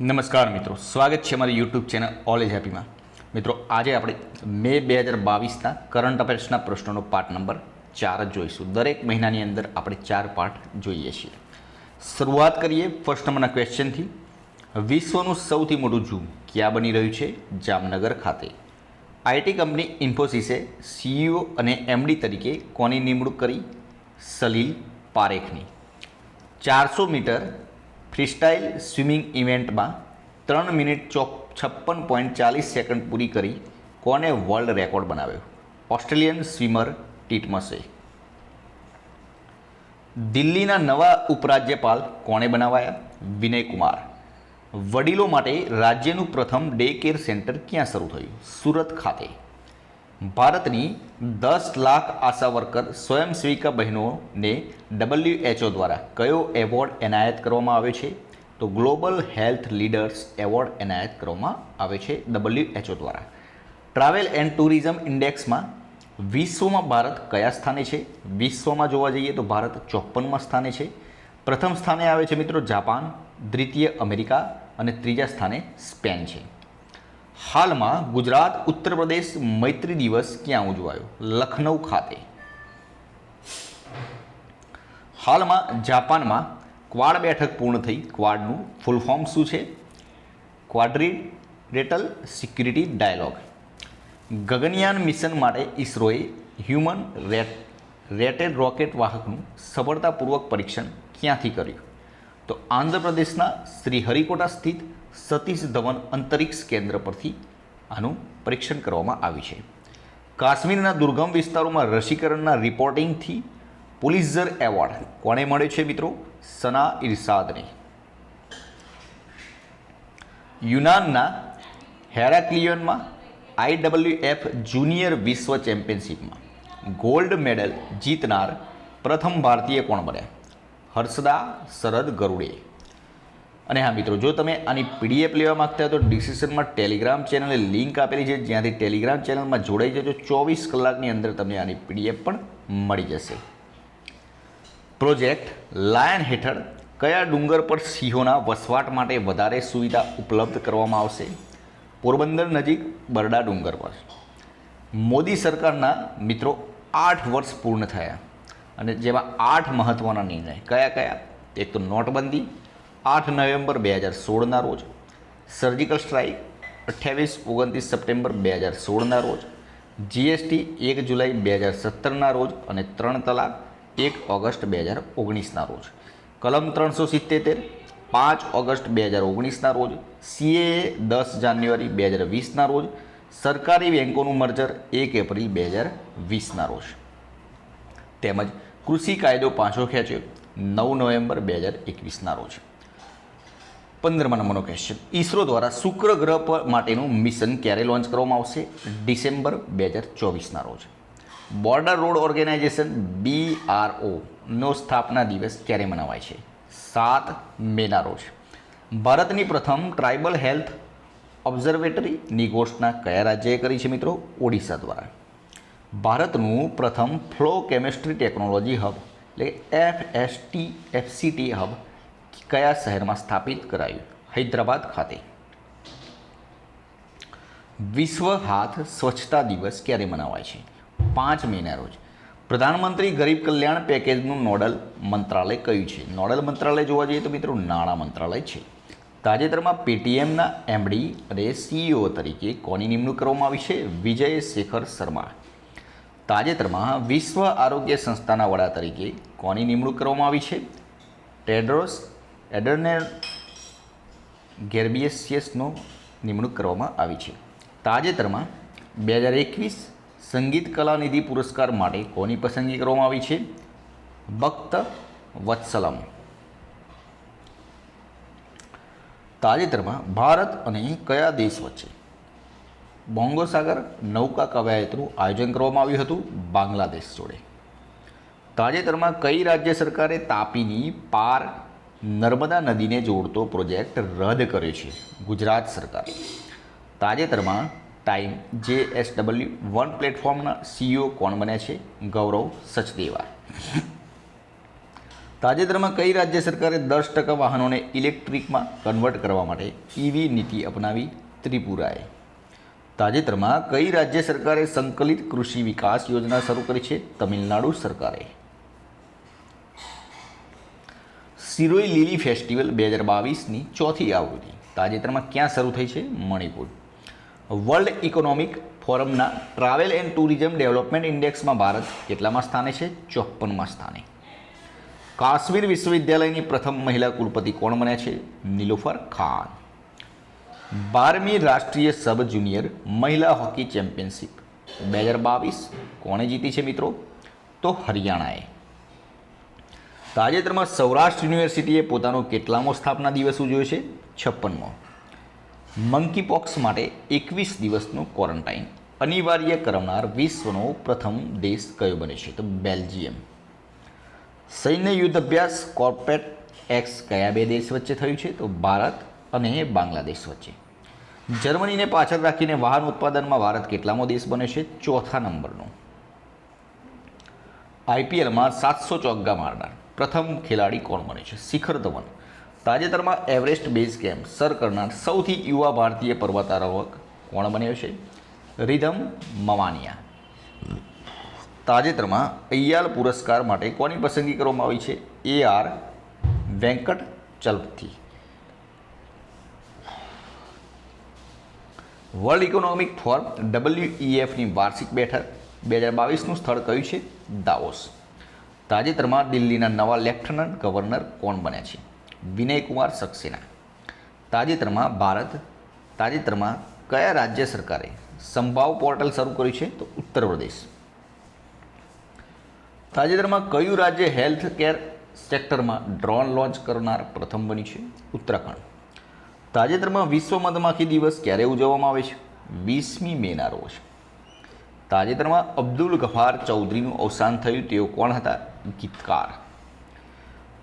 નમસ્કાર મિત્રો, સ્વાગત છે અમારી યુટ્યુબ ચેનલ ઓલ એજ હેપીમાં મિત્રો, આજે આપણે મે બે હજાર બાવીસના કરંટ અફેર્સના પ્રશ્નોનો પાર્ટ નંબર ચાર જ જોઈશું. દરેક મહિનાની અંદર આપણે ચાર પાર્ટ જોઈએ છીએ. શરૂઆત કરીએ ફર્સ્ટ નંબરના ક્વેશ્ચનથી વિશ્વનું સૌથી મોટું ઝૂ ક્યાં બની રહ્યું છે? જામનગર ખાતે. આઈટી કંપની ઇન્ફોસિસે સીઈઓ અને એમડી તરીકે કોની નિમણૂક કરી? સલીલ પારેખની. ચારસો મીટર ફ્રીસ્ટાઇલ સ્વિમિંગ ઇવેન્ટમાં ત્રણ મિનિટ ચોપ છપ્પન પોઈન્ટ ચાલીસ સેકન્ડ પૂરી કરી કોને વર્લ્ડ રેકોર્ડ બનાવ્યો? ઓસ્ટ્રેલિયન સ્વિમર ટીટમસે દિલ્હીના નવા ઉપરાજ્યપાલ કોણે બનાવાયા? વિનય કુમાર. વડીલો માટે રાજ્યનું પ્રથમ ડે કેર સેન્ટર ક્યાં શરૂ થયું? સુરત ખાતે. ભારતની દસ લાખ આશા વર્કર સ્વયંસેવિકા બહેનોને ડબલ્યુએચઓ દ્વારા કયો એવોર્ડ એનાયત કરવામાં આવે છે? તો ગ્લોબલ હેલ્થ લીડર્સ એવોર્ડ એનાયત કરવામાં આવે છે ડબલ્યુએચઓ દ્વારા. ટ્રાવેલ એન્ડ ટુરિઝમ ઇન્ડેક્સમાં વિશ્વમાં ભારત કયા સ્થાને છે? વિશ્વમાં જોવા જઈએ તો ભારત ચોપ્પનમાં સ્થાને છે. પ્રથમ સ્થાને આવે છે મિત્રો જાપાન, દ્વિતીય અમેરિકા અને ત્રીજા સ્થાને સ્પેન છે. હાલમાં ગુજરાત ઉત્તર પ્રદેશ મૈત્રી દિવસ ક્યાં ઉજવાયો? લખનૌ ખાતે. હાલમાં જાપાનમાં ક્વાડ બેઠક પૂર્ણ થઈ. ક્વાડનું ફૂલ ફોર્મ શું છે? Quadrilateral security dialogue Gaganyaan mission માટે ઇસરોએ હ્યુમન રેટ રેટેડ રોકેટ વાહકનું સફળતાપૂર્વક પરીક્ષણ ક્યાંથી કર્યું? તો આંધ્રપ્રદેશના શ્રીહરિકોટા સ્થિત સતીશ ધવન અંતરિક્ષ કેન્દ્ર પરથી આનું પરીક્ષણ કરવામાં આવ્યું છે. કાશ્મીરના દુર્ગમ વિસ્તારોમાં રસીકરણના રિપોર્ટિંગથી પુલિઝર એવોર્ડ કોને મળ્યો છે મિત્રો? સના ઇરસાદને યુનાનના હેરાક્લિયનમાં આઈડબલ્યુએફ જુનિયર વિશ્વ ચેમ્પિયનશિપમાં ગોલ્ડ મેડલ જીતનાર પ્રથમ ભારતીય કોણ બન્યા? હર્ષદા શરદ ગરુડે. અને હા, મિત્રો, જો તમે આની પીડીએફ લેવા માગતા હો તો ડિસ્ક્રિપ્શનમાં ટેલિગ્રામ ચેનલે લિંક આપેલી છે. જ્યાંથી ટેલિગ્રામ ચેનલમાં જોડાઈ જજો. ચોવીસ કલાકની અંદર તમને આની પીડીએફ પણ મળી જશે. પ્રોજેક્ટ લાયન હેઠળ કયા ડુંગર પર સિંહોના વસવાટ માટે વધારે સુવિધા ઉપલબ્ધ કરવામાં આવશે? પોરબંદર નજીક બરડા ડુંગર પર. મોદી સરકારના મિત્રો આઠ વર્ષ પૂર્ણ થયા અને જેમાં આઠ મહત્ત્વના નિર્ણય. કયા કયા? એક તો નોટબંધી આઠ નવેમ્બર બે હજાર સોળના રોજ સર્જિકલ સ્ટ્રાઇક અઠ્યાવીસ ઓગણત્રીસ સપ્ટેમ્બર બે હજાર સોળના રોજ જીએસટી એક જુલાઈ બે હજાર સત્તરના રોજ અને ત્રણ તલાક એક ઓગસ્ટ બે હજાર ઓગણીસના રોજ. કલમ ત્રણસો સિત્તેર, પાંચ ઓગસ્ટ બે હજાર ઓગણીસના રોજ સીએએ દસ જાન્યુઆરી બે હજાર વીસના રોજ, સરકારી બેન્કોનું મર્જર એક એપ્રિલ બે હજાર વીસના રોજ. તેમજ કૃષિ કાયદો પાછો ખેંચ્યો નવ નવેમ્બર બે હજાર એકવીસના રોજ. પંદરમા નંબરનો ક્વેશ્ચન ઈસરો દ્વારા શુક્ર ગ્રહ પર માટેનું મિશન ક્યારે લોન્ચ કરવામાં આવશે? ડિસેમ્બર બે હજાર ચોવીસના રોજ. બોર્ડર રોડ ઓર્ગેનાઇઝેશન બીઆરઓ નો સ્થાપના દિવસ ક્યારે મનાવાય છે? સાત મેના રોજ. ભારતની પ્રથમ ટ્રાઇબલ હેલ્થ ઓબ્ઝર્વેટરીની ઘોષણા કયા રાજ્યએ કરી છે મિત્રો? ઓડિશા દ્વારા. ભારતનું પ્રથમ ફ્લો કેમિસ્ટ્રી ટેકનોલોજી હબ, એટલે F S T FCT hub કયા શહેરમાં સ્થાપિત કરાયું? હૈદરાબાદ ખાતે. વિશ્વ હાથ સ્વચ્છતા દિવસ ક્યારે મનાવાય છે? પાંચ મેના રોજ. પ્રધાનમંત્રી ગરીબ કલ્યાણ પેકેજનું નોડલ મંત્રાલય કયું છે? નોડલ મંત્રાલય જોવા જઈએ તો મિત્રો નાણાં મંત્રાલય છે. તાજેતરમાં પેટીએમના એમડી અને સીઈઓ તરીકે કોની નિમણૂક કરવામાં આવી છે? વિજય શેખર શર્મા. તાજેતરમાં વિશ્વ આરોગ્ય સંસ્થાના વડા તરીકે કોની નિમણૂક કરવામાં આવી છે? ટેડ્રોસ એડરને ગેર્બિયસિયસનો નિમણૂક કરવામાં આવી છે. તાજેતરમાં બે હજાર એકવીસ સંગીત કલાનિધિ પુરસ્કાર માટે કોની પસંદગી કરવામાં આવી છે? ભક્ત વત્સલમ. તાજેતરમાં ભારત અને કયા દેશ વચ્ચે? બોંગોસાગર નૌકા કવાયતનું આયોજન કરવામાં આવ્યું હતું બાંગ્લાદેશ જોડે. તાજેતરમાં કઈ રાજ્ય સરકારે તાપીની પાર નર્મદા નદીને જોડતો પ્રોજેક્ટ રદ કર્યો છે ગુજરાત સરકાર. તાજેતરમાં time J S W one પ્લેટફોર્મના CEO કોણ બન્યા છે? ગૌરવ સચદેવા. તાજેતરમાં કઈ રાજ્ય સરકારે દસ ટકા વાહનોને ઇલેક્ટ્રિકમાં કન્વર્ટ કરવા માટે ઈવી નીતિ અપનાવી? ત્રિપુરાએ. તાજેતરમાં કઈ રાજ્ય સરકારે સંકલિત કૃષિ વિકાસ યોજના શરૂ કરી છે? તમિલનાડુ સરકારે. સિરોઈ લીલી ફેસ્ટિવલ બે હજાર બાવીસની ચોથી આવૃત્તિ. તાજેતરમાં ક્યાં શરૂ થઈ છે? મણિપુર. વર્લ્ડ ઇકોનોમિક ફોરમના ટ્રાવેલ એન્ડ ટુરિઝમ ડેવલપમેન્ટ ઇન્ડેક્સમાં ભારત કેટલામાં સ્થાને છે? ચોપ્પનમાં સ્થાને. કાશ્મીર વિશ્વવિદ્યાલયની પ્રથમ મહિલા કુલપતિ કોણ બન્યા છે? નિલોફર ખાન. બારમી રાષ્ટ્રીય સબ જુનિયર મહિલા હોકી ચેમ્પિયનશિપ. બે હજાર બાવીસ કોણે જીતી છે મિત્રો? તો હરિયાણાએ. તાજેતરમાં સૌરાષ્ટ્ર યુનિવર્સિટીએ પોતાનો કેટલામો સ્થાપના દિવસ ઉજવ્યો છે? છપ્પનમો. મંકીપોક્સ માટે એકવીસ દિવસનું ક્વોરન્ટાઇન અનિવાર્ય કરનાર વિશ્વનો પ્રથમ દેશ કયો બને છે? તો બેલ્જિયમ. સૈન્ય યુદ્ધ અભ્યાસ કોર્પેટ એક્સ કયા બે દેશ વચ્ચે થયું છે? તો ભારત અને બાંગ્લાદેશ વચ્ચે. જર્મનીને પાછળ રાખીને વાહન ઉત્પાદનમાં ભારત કેટલામો દેશ બને છે? ચોથા નંબરનો. આઈપીએલમાં સાતસો ચોગ્ગા મારનાર. પ્રથમ ખેલાડી કોણ બને છે? શિખર ધવન. તાજેતરમાં એવરેસ્ટ બેઝ કેમ્પ સર કરનાર સૌથી યુવા ભારતીય પર્વતારોહક કોણ બન્યો છે? રિધમ મવાનિયા. તાજેતરમાં અય્યાલ પુરસ્કાર માટે કોની પસંદગી કરવામાં આવી છે? A R Venkat Chalapathi. World economic forum ડબલ્યુઈએફની વાર્ષિક બેઠક બે હજાર બાવીસનું સ્થળ કયું છે? દાવોસ. તાજેતરમાં દિલ્હીના નવા લેફ્ટનન્ટ ગવર્નર કોણ બન્યા છે? વિનયકુમાર સક્સેના. તાજેતરમાં ભારત, તાજેતરમાં કયા રાજ્ય સરકારે સંભાવ પોર્ટલ શરૂ કર્યું છે? તો ઉત્તર પ્રદેશ. તાજેતરમાં કયું રાજ્ય હેલ્થ કેર સેક્ટરમાં ડ્રોન લોન્ચ કરનાર પ્રથમ બન્યું છે? ઉત્તરાખંડ. તાજેતરમાં વિશ્વ મધમાખી દિવસ ક્યારે ઉજવવામાં આવે છે? વીસમી મેના રોજ. તાજેતરમાં અબ્દુલ ગફાર ચૌધરીનું અવસાન થયું, તેઓ કોણ હતા? ગીતકાર.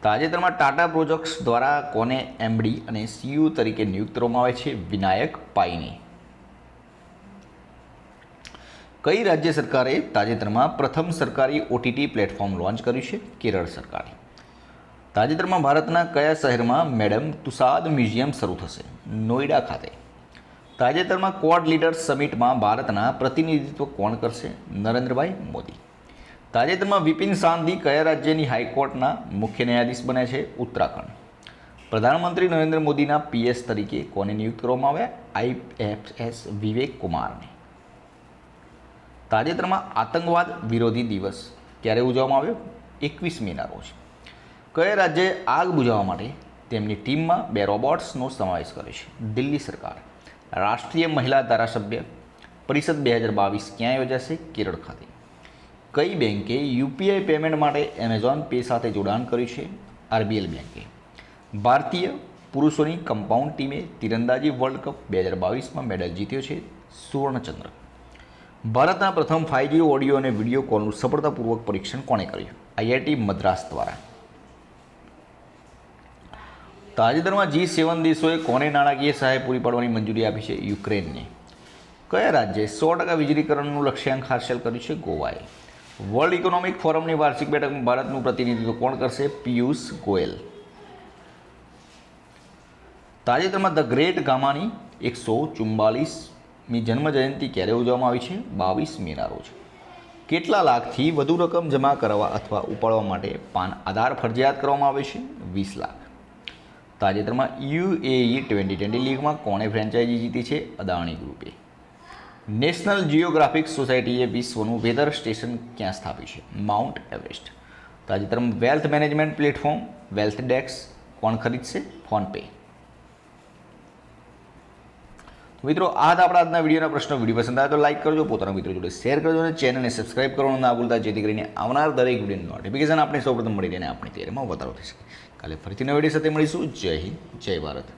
તાજેતરમાં ટાટા પ્રોજેક્ટ્સ દ્વારા કોને એમડી અને સીયુ તરીકે નિયુક્ત કરવામાં આવે છે? વિનાયક પાઈની કઈ રાજ્ય સરકારે તાજેતરમાં પ્રથમ સરકારી ઓટીટી પ્લેટફોર્મ લોન્ચ કર્યું છે? કેરળ સરકારે. તાજેતરમાં ભારતના કયા શહેરમાં મેડમ તુસાદ મ્યુઝિયમ શરૂ થશે? નોઈડા ખાતે. તાજેતરમાં ક્વોડ લીડર્સ સમિટમાં ભારતના પ્રતિનિધિત્વ કોણ કરશે? નરેન્દ્રભાઈ મોદી. તાજેતરમાં વિપિન સાંધી કયા રાજ્યની હાઈકોર્ટના મુખ્ય ન્યાયાધીશ બન્યા છે? ઉત્તરાખંડ. પ્રધાનમંત્રી નરેન્દ્ર મોદીના પીએસ તરીકે કોને નિયુક્ત કરવામાં આવ્યા? આઈએફએસ વિવેક કુમારને. તાજેતરમાં આતંકવાદ વિરોધી દિવસ ક્યારે ઉજવવામાં આવ્યો? એકવીસ મેના રોજ. કયા રાજ્યએ આગ બુઝાવવા માટે તેમની ટીમમાં બે રોબોટ્સનો સમાવેશ કર્યો છે? દિલ્હી સરકાર. રાષ્ટ્રીય મહિલા ધારાસભ્ય પરિષદ બે હજાર બાવીસ ક્યાં યોજાશે? કેરળ ખાતે. કઈ બેંકે યુપીઆઈ પેમેન્ટ માટે એમેઝોન પે સાથે જોડાણ કર્યું છે? આરબીએલ બેંકે. ભારતીય પુરુષોની કમ્પાઉન્ડ ટીમે તીરંદાજી વર્લ્ડ કપ બે હજાર બાવીસમાં મેડલ જીત્યો છે સુવર્ણચંદ્રક ભારતના પ્રથમ ફાઇવજી ઓડિયો અને વીડિયો કોલનું સફળતાપૂર્વક પરીક્ષણ કોણે કર્યું? આઈઆઈટી મદ્રાસ દ્વારા. તાજેતરમાં જી સેવન દેશોએ કોને નાણાકીય સહાય પૂરી પાડવાની મંજૂરી આપી છે યુક્રેનને? કયા રાજ્યે સો ટકા વીજળીકરણનું લક્ષ્યાંક હાંસલ કર્યું છે? ગોવાએ. વર્લ્ડ ઇકોનોમિક ફોરમની વાર્ષિક બેઠકમાં ભારતનું પ્રતિનિધિત્વ કોણ કરશે? પિયુષ ગોયલ. તાજેતરમાં ધ ગ્રેટ ગામાની એકસો ચુમ્બાલીસમી જન્મજયંતિ ક્યારે ઉજવવામાં આવી છે? બાવીસ મેના રોજ કેટલા લાખથી વધુ રકમ જમા કરાવવા અથવા ઉપાડવા માટે પાન આધાર ફરજિયાત કરવામાં આવે છે? વીસ લાખ. તાજેતરમાં યુએઈ ટ્વેન્ટી ટ્વેન્ટી લીગમાં કોણે ફ્રેન્ચાઇઝી જીતી છે? અદાણી ગ્રુપે. નેશનલ જિયોગ્રાફિક સોસાયટીએ વિશ્વનું વેધર સ્ટેશન ક્યાં સ્થાપ્યું છે? Mount Everest. તાજેતરમાં વેલ્થ મેનેજમેન્ટ પ્લેટફોર્મ, વેલ્થ ડેક્સ કોણ ખરીદશે? ફોનપે મિત્રો, આ હતા આપણા આજના વિડીયોના પ્રશ્નો. વીડિયો પસંદ આવે તો લાઈક કરજો, પોતાના મિત્રો જોડે શેર કરજો અને ચેનલને સબસ્ક્રાઇબ કરવાનું ના ભૂલતા, જેથી કરીને આવનાર દરેક વિડીયોની નોટિફિકેશન આપણે સૌપ્રથમ મળી રહે અને આપણી તૈયારીમાં વધારો થઈ શકે. કાલે ફરીથી નવી વીડિયો સાથે મળીશું. જય હિન્દ, જય ભારત.